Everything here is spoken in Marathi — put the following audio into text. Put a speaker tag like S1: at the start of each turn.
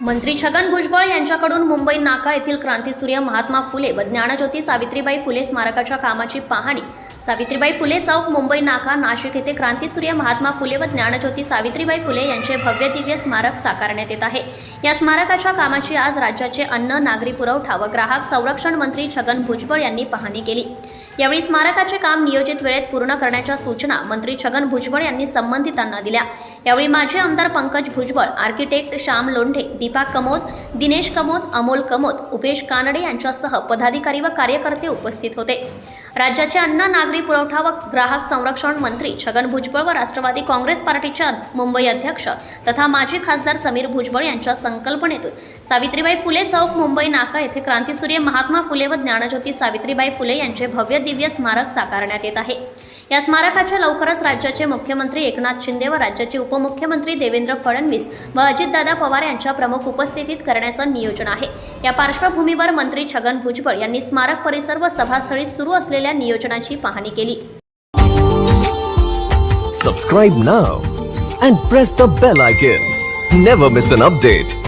S1: मंत्री छगन भुजबळ यांच्याकडून मुंबई नाका येथील क्रांतीसूर्य महात्मा फुले व ज्ञानज्योती सावित्रीबाई फुले स्मारकाच्या कामाची पाहणी सावित्रीबाई फुले चौक मुंबई नाका नाशिक येथे क्रांतीसूर्य महात्मा फुले व ज्ञानज्योती सावित्रीबाई फुले यांचे भव्य दिव्य स्मारक साकारण्यात येत आहे. या स्मारकाच्या कामाची आज राज्याचे अन्न नागरी पुरवठा व ग्राहक संरक्षण मंत्री छगन भुजबळ यांनी पाहणी केली. यावेळी स्मारकाचे काम नियोजित वेळेत पूर्ण करण्याच्या सूचना मंत्री छगन भुजबळ यांनी संबंधितांना दिल्या. यावेळी माजी आमदार पंकज भुजबळ आर्किटेक्ट श्याम लोंढे दीपा कमोद दिनेश कमोद अमोल कमोद उपेश कानडे यांच्यासह पदाधिकारी व कार्यकर्ते उपस्थित होते. राज्याचे अन्न नागरी पुरवठा व ग्राहक संरक्षण मंत्री छगन भुजबळ व राष्ट्रवादी काँग्रेस पार्टीचे मुंबई अध्यक्ष तथा माजी खासदार समीर भुजबळ यांच्या संकल्पनेतून सावित्रीबाई फुले चौक मुंबई नाका येथे क्रांतीसूर्य महात्मा फुले व ज्ञानज्योती सावित्रीबाई फुले यांचे भव्य दिव्य स्मारक साकारण्यात येत आहे. या स्मारकाच्या लवकरच राज्याचे मुख्यमंत्री एकनाथ शिंदे व राज्याचे उपमुख्यमंत्री देवेंद्र फडणवीस व अजितदादा पवार यांच्या प्रमुख उपस्थितीत करण्याचं नियोजन आहे या पार्श्वभूमीवर मंत्री छगन भुजबळ यांनी स्मारक परिसर व सभास्थळी सुरू असलेल्या नियोजनाची पाहणी केली
S2: Subscribe now and press the bell icon. Never miss an update.